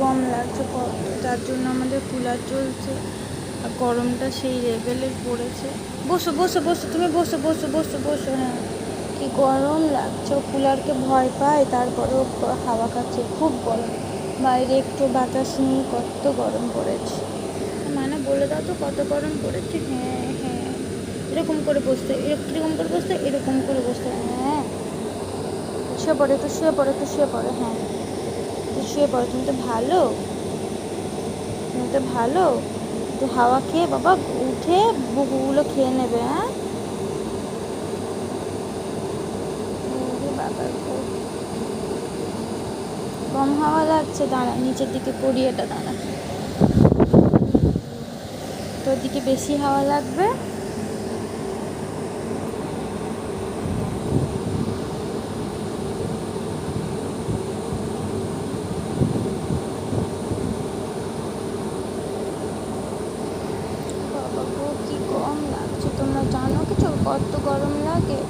কম লাগছে যার জন্য আমাদের কুলার চলছে, আর গরমটা সেই লেভেলের পড়েছে। বসো বসো বসো, তুমি বসো বসো বসো বসো হ্যাঁ। কি গরম লাগছে কুলারকে ভয় পায়, তারপরেও হাওয়া খাচ্ছে, খুব গরম। বাইরে একটু বাতাস নেই কত গরম পড়েছে। মানে বলে দাও তো কত গরম পড়েছে হ্যাঁ হ্যাঁ। এরকম করে বসতে এরকম করে বসতে, এরকম করে বসতে হ্যাঁ। শুয়ে পড়ে একটু, শুয়ে পড়ে একটু, শুয়ে পড়ে হ্যাঁ। শুয়ে পড়ো। তুমি তো ভালো। তুমি তো ভালো। একটু হাওয়া খেয়ে বাবা উঠে বুকুগুলো খেয়ে নেবে হ্যাঁ। কম হাওয়া লাগছে, দাঁড়া, নিচের দিকে করি এটা দাঁড়া। তোর দিকে বেশি হাওয়া লাগবে বাবা গো কি গরম লাগছে? তোমরা জানো কিছু কত গরম লাগে?